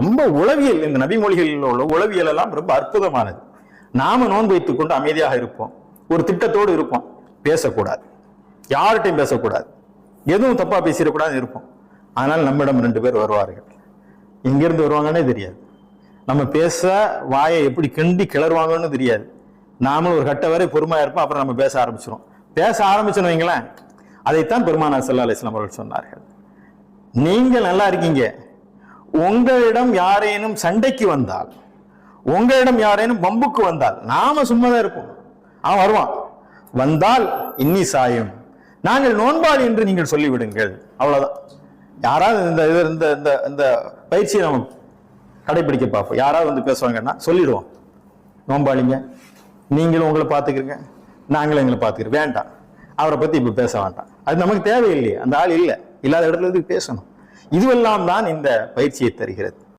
ரொம்ப உளவியல் இந்த நபி மொழிகளில் உள்ள உளவியல் எல்லாம் ரொம்ப அற்புதமானது. நாம நோன்பு வைத்துக் கொண்டு அமைதியாக இருப்போம். ஒரு திட்டத்தோடு இருப்போம். பேசக்கூடாது. யார்கிட்டையும் பேசக்கூடாது. எதுவும் தப்பா பேசிடக்கூடாது இருப்போம். ஆனால் நம்மிடம் ரெண்டு பேர் வருவார்கள். எங்கிருந்து வருவாங்கன்னே தெரியாது. நம்ம பேச வாயை எப்படி கிண்டி கிளறுவாங்கன்னு தெரியாது. நாமளும் ஒரு கட்ட வரை பொறுமையா இருப்போம். அப்புறம் நம்ம பேச ஆரம்பிச்சிடும் பேச ஆரம்பிச்சோன்னு வைங்களேன். அதைத்தான் பெருமானார் சல்லா அலிஸ்லாம் அவர்கள் சொன்னார்கள். நீங்கள் நல்லா இருக்கீங்க. உங்களிடம் யாரேனும் சண்டைக்கு வந்தால் உங்களிடம் யாரேனும் பம்புக்கு வந்தால் நாம சும்மா தான் இருப்போம். அவன் வருவான். வந்தால் இன்னி சாயம். நாங்கள் நோன்பாடு என்று நீங்கள் சொல்லிவிடுங்கள். அவ்வளவுதான். யாராவது இந்த இது இந்த இந்த இந்த பயிற்சியை நம்ம கடைபிடிக்க பார்ப்போம். யாராவது வந்து பேசுவாங்கன்னா சொல்லிடுவோம். நோன்பாளிங்க நீங்களும் உங்களை பார்த்துக்கிறீங்க. நாங்களும் எங்களை பார்த்துக்கிறோம். வேண்டாம். அவரை பத்தி இப்ப பேச வேண்டாம். அது நமக்கு தேவையில்லையே. அந்த ஆள் இல்லை. இல்லாத இடத்துல இருந்து பேசணும்? இதுவெல்லாம் தான் இந்த பயிற்சியை தருகிறது.